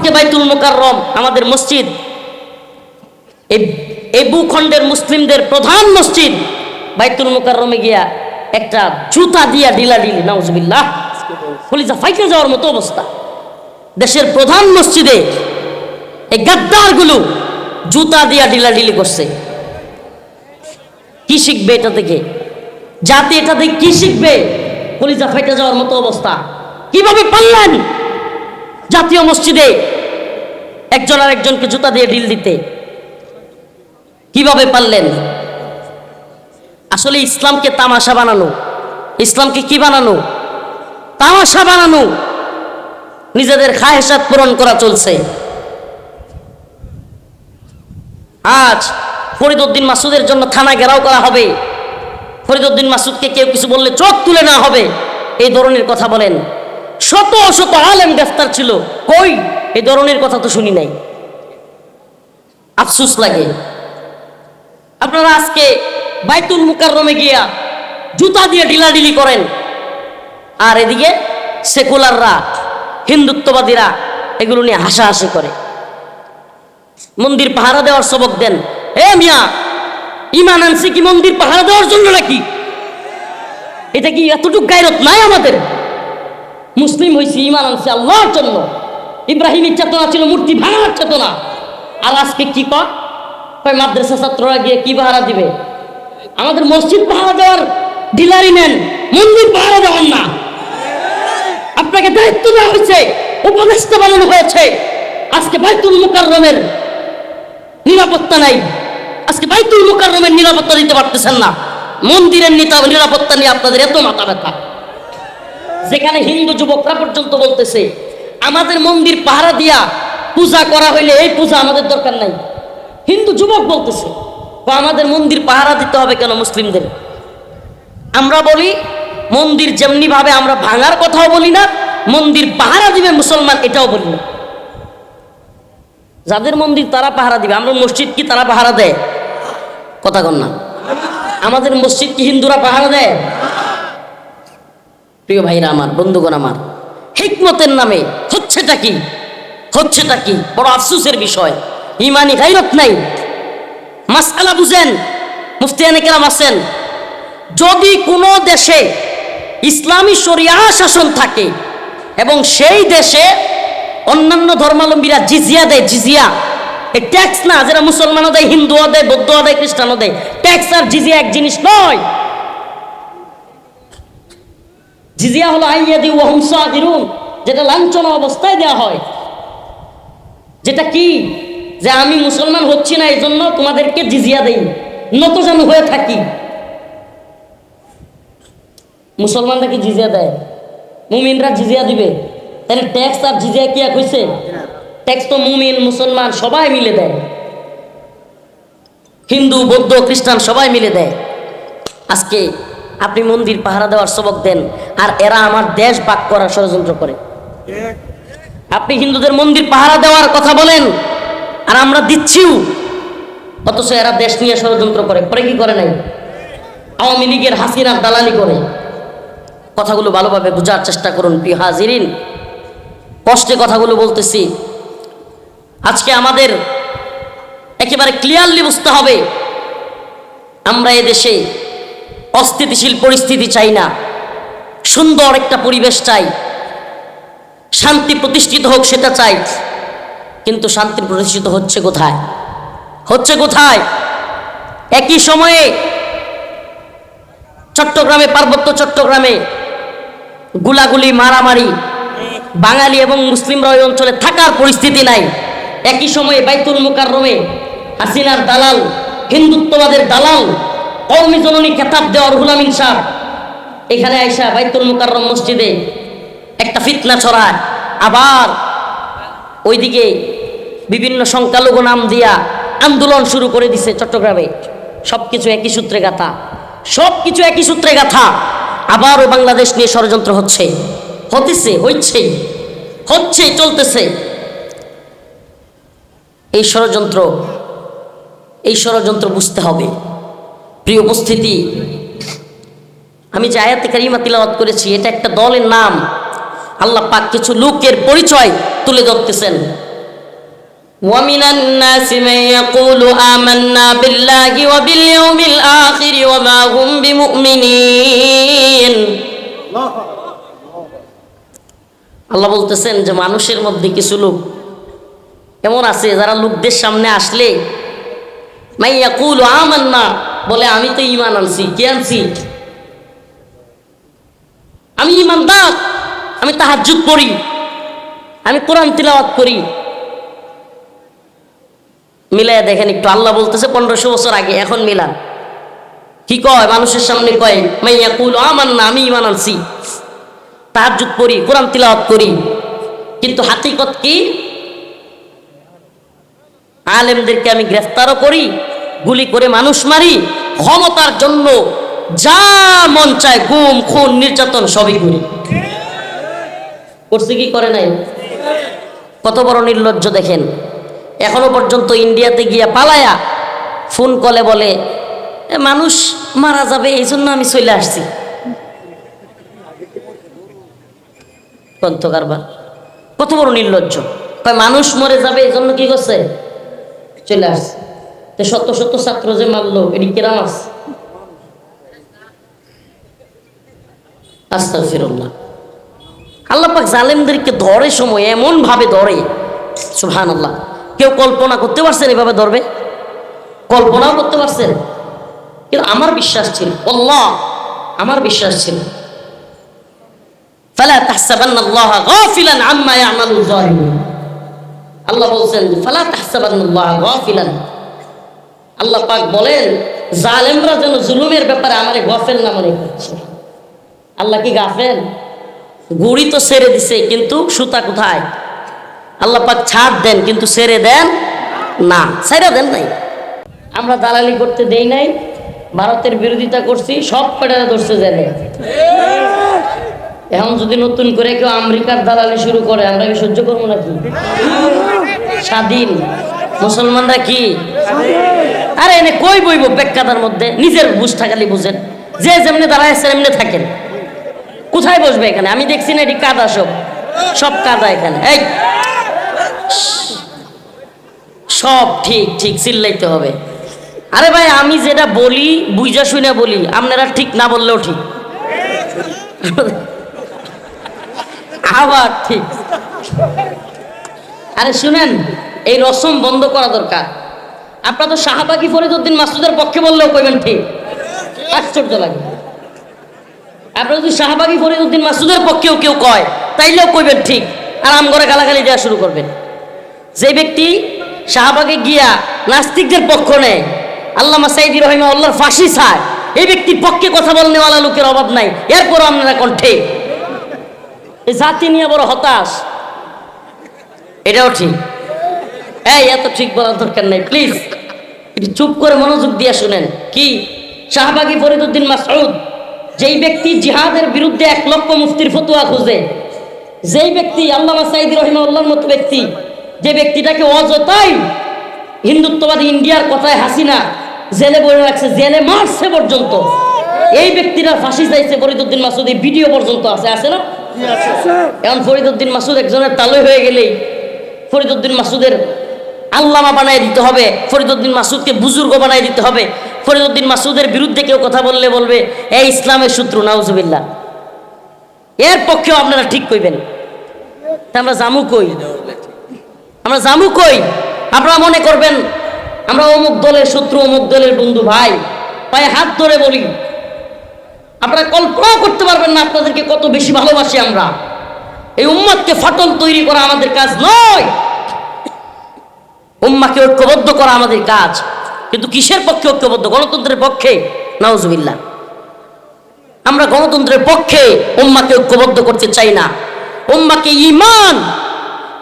আজকে বাইতুল মোকাররম, আমাদের মসজিদ। এই ভূখণ্ডের মুসলিমদের প্রধান মসজিদ। বাইতুল মোকাররমে গিয়া একটা জুতা দিয়া ডিলা ডিলি নাউজুবিল্লাহ। কলিজা ফাইটে যাওয়ার মতো অবস্থা। দেশের প্রধান মসজিদে এই গাদ্দারগুলো জুতা দিয়া ডিলা ডিলি করছে। কি শিখবে এটা থেকে জাতি এটা থেকে কি শিখবে? কলিজা ফাইটে যাওয়ার মতো অবস্থা। কীভাবে পারলেন? জাতীয় মসজিদে একজন আর একজনকে জুতা দিয়ে ডিল দিতে। কীভাবে পারলেন? আসলে ইসলামকে তামাশা বানানো। ইসলামকে কি বানানো? তামাশা বানানো। নিজেদের খায়সাত পূরণ করা চলছে। আজ ফরিদউদ্দিন মাসুদের জন্য থানা ঘেরাও করা হবে। ফরিদউদ্দিন মাসুদকে কেউ কিছু বললে চোখ তুলে না হবে। এই ধরনের কথা বলেন। শত শত আলেম গ্রেফতার ছিল। কই? এই ধরনের কথা তো শুনি নাই। আফসুস লাগে। আপনারা আজকে বাইতুল মুকাররমে গিয়া জুতা দিয়ে ঢিলাঢিলি করেন। আর এদিকে সেকুলাররা, হিন্দুত্ববাদীরা এগুলো নিয়ে হাসাহাসি করে। মন্দির পাহারা দেওয়ার সবক দেন। এ মিয়া, ইমান আনছি কি মন্দির পাহারা দেওয়ার জন্য নাকি? এটা কি এতটুকু গায়রত নাই আমাদের? মুসলিম হয়েছি ইমান আনছি আল্লাহর জন্য। ইব্রাহিমের চেতনা ছিল, মূর্তি ভাঙার চেতনা। আর আজকে কি কয়? কয়, মাদ্রাসা ছাত্ররা গিয়ে কি ভাড়া দিবে? আমাদের মসজিদ পাহারা দেওয়ার ডিলারি নেন, মন্দির পাহারা দেওয়ার না। আপনাকে দায়িত্ব দেওয়া হয়েছে, উপদেষ্টা বানানো হয়েছে। আজকে বাইতুল মুকাররমের নিরাপত্তা নাই। আজকে বাইতুল মুকাররমের নিরাপত্তা দিতে পারতেছেন না। মন্দিরের নিতা- নিরাপত্তা নিয়ে আপনাদের এত মাথা ব্যথা। যেখানে হিন্দু যুবকরা পর্যন্ত বলতেছে আমাদের মন্দির পাহারা দিয়া পূজা করা হইলে এই পূজা আমাদের দরকার নাই। হিন্দু যুবক বলতেছে, বা আমাদের মন্দির পাহারা দিতে হবে কেন মুসলিমদের? আমরা বলি, মন্দির যেমনি ভাবে আমরা ভাঙার কথাও বলি না, মন্দির পাহারা দিবে মুসলমান এটাও বলি না। যাদের মন্দির তারা পাহারা দিবে। আমরা মসজিদ কি তারা পাহারা দেয়? কথা কন না। আমাদের মসজিদ কি হিন্দুরা পাহারা দেয়? প্রিয় ভাইরা আমার, বন্ধুগণ আমার হিকমতের নামে। হচ্ছেটা কি? হচ্ছেটা কি? বড় আফসুসের বিষয়। ইমানি গাইরত নাই। মাসআলা বুঝেন, মুফতিয়ানে কেরাম আছেন। যদি কোনো দেশে ইসলামী শরিয়া শাসন থাকে এবং সেই দেশে অন্যান্য ধর্মাবলম্বীরা জিজিয়া দেয়, জিজিয়া, এই ট্যাক্স না যেটা মুসলমানও দেয়, হিন্দুও দেয়, বৌদ্ধও দেয়, খ্রিস্টানও দেয়, ট্যাক্স আর জিজিয়া এক জিনিস নয়। জিজিয়া হলো আইয়াদি ওহমসা দিরুন যেটা লাঞ্ছনা অবস্থায় দেওয়া হয়। যেটা কি? যে আমি মুসলমান হচ্ছি না এই জন্য তোমাদেরকে জিজিয়া দেই। নত যেন হয়ে থাকি। মুসলমানরা কি জিজিয়া দেয়? মুমিনরা জিজিয়া দিবে। তাহলে ট্যাক্স আর জিজিয়া কি এক হয়েছে ট্যাক্স তো মুমিন, মুসলমান, সবাই মিলে দেয়। হিন্দু, বৌদ্ধ, খ্রিস্টান সবাই মিলে দেয়। আজকে আপনি মন্দির পাহারা দেওয়ার সবক দেন, আর এরা আমার দেশ বাক করার ষড়যন্ত্র করে। আপনি হিন্দুদের মন্দির পাহারা দেওয়ার কথা বলেন, আর আমরা দিচ্ছিও। অথচ এরা দেশ নিয়ে ষড়যন্ত্র করে, পরে কি করে নাই? আওয়ামী লীগের হাসিনার দালালি করে। কথাগুলো ভালোভাবে বোঝার চেষ্টা করুন, প্রিয় হাজিরিন। কষ্টে কথাগুলো বলতেছি। আজকে আমাদের একেবারে ক্লিয়ারলি বুঝতে হবে, আমরা এদেশে অস্থিতিশীল পরিস্থিতি চাই না। সুন্দর একটা পরিবেশ চাই। শান্তি প্রতিষ্ঠিত হোক সেটা চাই। কিন্তু শান্তি প্রতিষ্ঠিত হচ্ছে কোথায়? হচ্ছে কোথায়? একই সময়ে চট্টগ্রামে, পার্বত্য চট্টগ্রামে গুলাগুলি, মারামারি, বাঙালি এবং মুসলিমরা ওই অঞ্চলে থাকার পরিস্থিতি নাই। একই সময়ে বাইতুল মুকাররমে হাসিনার দালাল, হিন্দুত্ববাদের দালাল কৌমি জননী খেতাব দেওয়ার হুলামিন শাহ এখানে আইসা বাইতুল মুকাররম মসজিদে একটা ফিতনা ছড়ায়। আবার ওইদিকে বিভিন্ন সংখ্যালঘু নাম দিয়া আন্দোলন শুরু করে দিছে চট্টগ্রামে। সব কিছু একই সূত্রে গাথা। সব কিছু একই সূত্রে গাথা। আবারও বাংলাদেশ নিয়ে ষড়যন্ত্র হচ্ছে। হতেছে হচ্ছে হচ্ছে, চলতেছে। এই ষড়যন্ত্র এই ষড়যন্ত্র বুঝতে হবে। প্রিয় উপস্থিতি আমি যে আয়াতে কারিমা তিলাওয়াত করেছি এটা একটা দলের নাম আল্লাহ পাক কিছু লোকের পরিচয় তুলে ধরতেছেন ومن الناس من يقول آمنا بالله وباليوم الآخر وما هم بمؤمنين আল্লাহ বলতেছেন যে মানুষের মধ্যে কিছু লোক এমন আছে যারা লোকদের সামনে আসলে মাইয়া কুল আমান না বলে, আমি তো ইমান আনছি, কি আনছি? আমি ইমানদার আমি তাহাজ্জুদ পড়ি, আমি কোরআন তিলাওয়াত করি। মিলাই দেখেন, একটু আল্লাহ বলতেছে, পনেরোশো বছর আগে, এখন মিলান। কি কয়? মানুষের সামনে কয় মাইয়া কুল আমান না আমি ইমান আনছি, তাহাজ্জুদ পড়ি, কোরআন তিলাওয়াত করি। কিন্তু হাকিকত কি? আলেমদেরকে আমি গ্রেফতারও করি গুলি করে মানুষ মারি ক্ষমতার জন্য যা মন চায় গুম খুন নির্যাতন সবই করি। করছে কি করে নাই? কত বড় নির্লজ্জ দেখেন। এখনও পর্যন্ত ইন্ডিয়াতে গিয়া পালায়া ফোন কলে বলে "এ, মানুষ মারা যাবে এই জন্য আমি চলে আসছি। কন্ত কারবার কত বড় নির্লজ্জ। মানুষ মরে যাবে এই জন্য কি করছে? চলে আসছে। তো শত শত ছাত্র যে মারলো এটি কিরাম আছে আস্তাক ফিরল্লাহ আল্লাহ পাক জালেমদেরকে ধরে সময় এমন ভাবে ধরে সুহান আল্লাহ কেউ কল্পনা করতে পারছেন এভাবে ধরবে? কল্পনাও করতে পারছেন। কিন্তু আমার বিশ্বাস ছিল, আল্লাহ, আমার বিশ্বাস ছিল। ফালা তাহসাবান্নাল্লাহা গাফিলান আম্মা ইয়ামালুল জালিমুন। আল্লাহ বলছেন, ফালা তাহসাবান্নাল্লাহা গাফিলান। আল্লাহ পাক বলেন, জালেমরা যেন জুলুমের ব্যাপারে আমারে গফেল না মনে করছে। আল্লাহ কি গাফেল? গুড়ি তো সেরে দিছে, কিন্তু সুতা কোথায়? আল্লাহ পাক ছাড় দেন, কিন্তু সেরে দেন না। ছেড়ে দেন নাই। আমরা দালালি করতে দেই নাই, ভারতের বিরোধিতা করছি, সব পেটারে ধরছে জেলে। এখন যদি নতুন করে কেউ আমেরিকার দালালি শুরু করে, আমরা কি সহ্য করব নাকি? স্বাধীন। মুসলমানরা কি? আরে এনে কই বইব বেকাতার মধ্যে? নিজের বুঝ থাকালি বুঝেন। যে যেমনি দাঁড়ায় সেমনি থাকেন। কোথায় বসবে এখানে? আমি দেখছি না এটি কাদা সব সব কাদা এখানে। এই! সব ঠিক ঠিক, চিল্লাইতে হবে। আরে ভাই, আমি যেটা বলি বুঝা শুনে বলি, আপনারা ঠিক না বললেও ঠিক। আবার ঠিক। আরে শুনেন, এই রসম বন্ধ করা দরকার। আপনার তো শাহবাগি ফরিদুদ্দিন মাসুদের পক্ষে বললেও কইবেন ঠিক। আশ্চর্য লাগে। আপনার যদি শাহবাগি ফরিদুদ্দিন মাসুদের পক্ষেও কেউ কয়, তাইলেও কইবেন ঠিক। আর আম করে গালাগালি দেওয়া শুরু করবেন। যে ব্যক্তি শাহবাগে গিয়া নাস্তিকদের পক্ষ নেয় আল্লাহ সাইদি রহিমা আল্লাহর ফাঁসি ছায়, এই ব্যক্তির পক্ষে কথা বলনেওয়ালা লোকের অভাব নাই। এরপরও আপনারা কণ্ঠে এই জাতি নিয়ে বড় হতাশ। এটাও ঠিক। এই এত ঠিক বলার দরকার নাই প্লিজ একটু চুপ করে মনোযোগ দিয়ে শুনেন। কি? শাহবাগী ফরিদুদ্দিন মাসউদ যেই ব্যক্তি জিহাদের বিরুদ্ধে এক লক্ষ মুফতির ফতুয়া খুঁজে যেই ব্যক্তি আল্লামা সাইদি রহিমাউল্লাহর মতো ব্যক্তি যে ব্যক্তিটাকে অযথাই হিন্দুত্ববাদী ইন্ডিয়ার কথায় হাসিনা জেলে বলে রাখছে জেলে মারছে পর্যন্ত এই ব্যক্তিরা ফাঁসি চাইছে ফরিদুদ্দিন মাসুদ এই ভিডিও পর্যন্ত আছে আছে না? এখন ফরিদুদ্দিন মাসুদ একজনের তালই হয়ে গেলেই ফরিদুদ্দিন মাসুদের আল্লামা বানায় দিতে হবে ফরিদুদ্দিন মাসুদকে বুজুর্গ বানায় দিতে হবে। ফরিদুদ্দিন মাসুদের বিরুদ্ধে কেউ কথা বললে বলবে, এই ইসলামের শত্রু, নাউজুবিল্লাহ। এর পক্ষেও আপনারা ঠিক কইবেন। আমরা জামু কই? আমরা জামু কই? আপনারা মনে করবেন, আমরা অমুক দলের শত্রু, অমুক দলের বন্ধু ভাই, পায়ে হাত ধরে বলি। আপনারা কল্পনাও করতে পারবেন না আপনাদেরকে কত বেশি ভালোবাসি আমরা। এই উম্মাদকে ফাটল তৈরি করা আমাদের কাজ নয়। উম্মাকে ঐক্যবদ্ধ করা আমাদের কাজ। কিন্তু কিসের পক্ষে ঐক্যবদ্ধ? গণতন্ত্রের পক্ষে? নাউজুবিল্লাহ। আমরা গণতন্ত্রের পক্ষে উম্মাকে ঐক্যবদ্ধ করতে চাই না। উম্মাকে ইমান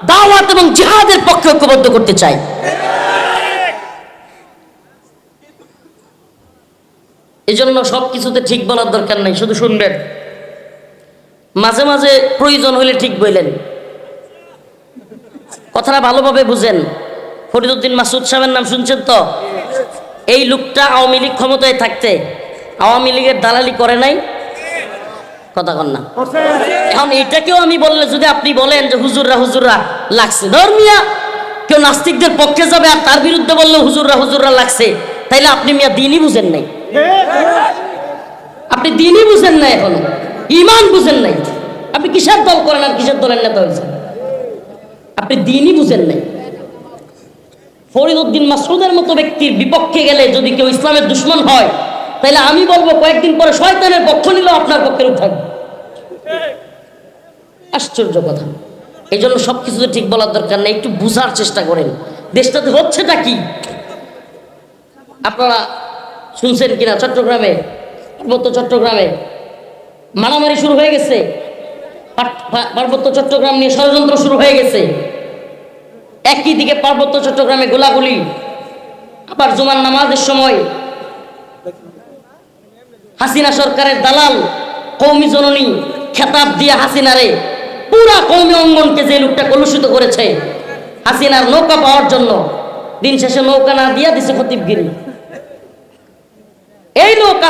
দাওয়াত এবং জিহাদের পক্ষে ঐক্যবদ্ধ করতে চাই। এজন্য সব কিছুতে ঠিক বলার দরকার নাই, শুধু শুনবেন। মাঝে মাঝে প্রয়োজন হলে ঠিক বললেন কথাটা ভালোভাবে বুঝেন। ফরিদুদ্দিন মাসুদ সাহেবের নাম শুনছেন তো? এই লোকটা আওয়ামী লীগ ক্ষমতায় থাকতে আওয়ামী লীগের দালালি করে নাই? কথা কন না। এখন এটাকেও আমি বললে যদি আপনি বলেন যে হুজুররা হুজুররা লাগছে। ধর্মিয়া কেউ নাস্তিকদের পক্ষে যাবে আর তার বিরুদ্ধে বললে হুজুররা হুজুররা লাগছে। তাইলে আপনি মিয়া দিনই বুঝেন নাই। আপনি দিনই বুঝেন না এখন। ইমান বুঝেন নাই। আপনি কিসের দল করেন আর কিসের দলের নেতা হয়েছেন? আপনি দিনই বুঝেন নাই। ফরিদউদ্দিন মাসুদের মতো ব্যক্তির বিপক্ষে গেলে যদি কেউ ইসলামের দুশ্মন হয় তাহলে আমি বলব কয়েকদিন পরে শয়তানের পক্ষ নিলেও আপনার পক্ষের উঠাবে আশ্চর্য কথা। এই জন্য সব কিছু ঠিক বলার দরকার নেই, একটু বুঝার চেষ্টা করেন। দেশটাতে হচ্ছেটা কি? আপনারা শুনছেন কিনা? চট্টগ্রামে, পার্বত্য চট্টগ্রামে মারামারি শুরু হয়ে গেছে। পার্বত্য চট্টগ্রাম নিয়ে ষড়যন্ত্র শুরু হয়ে গেছে। একই দিকে পার্বত্য চট্টগ্রামে গোলাগুলি। আবার জুমার নামাজের সময় হাসিনা সরকারের দালাল কৌমি জননী খেতাব দিয়ে হাসিনারে পুরা কৌমি অঙ্গনকে যে লোকটা কলুষিত করেছে, হাসিনার নৌকা পাওয়ার জন্য দিন শেষে নৌকা না দিয়া দিছে খতিবগিরি। এই নৌকা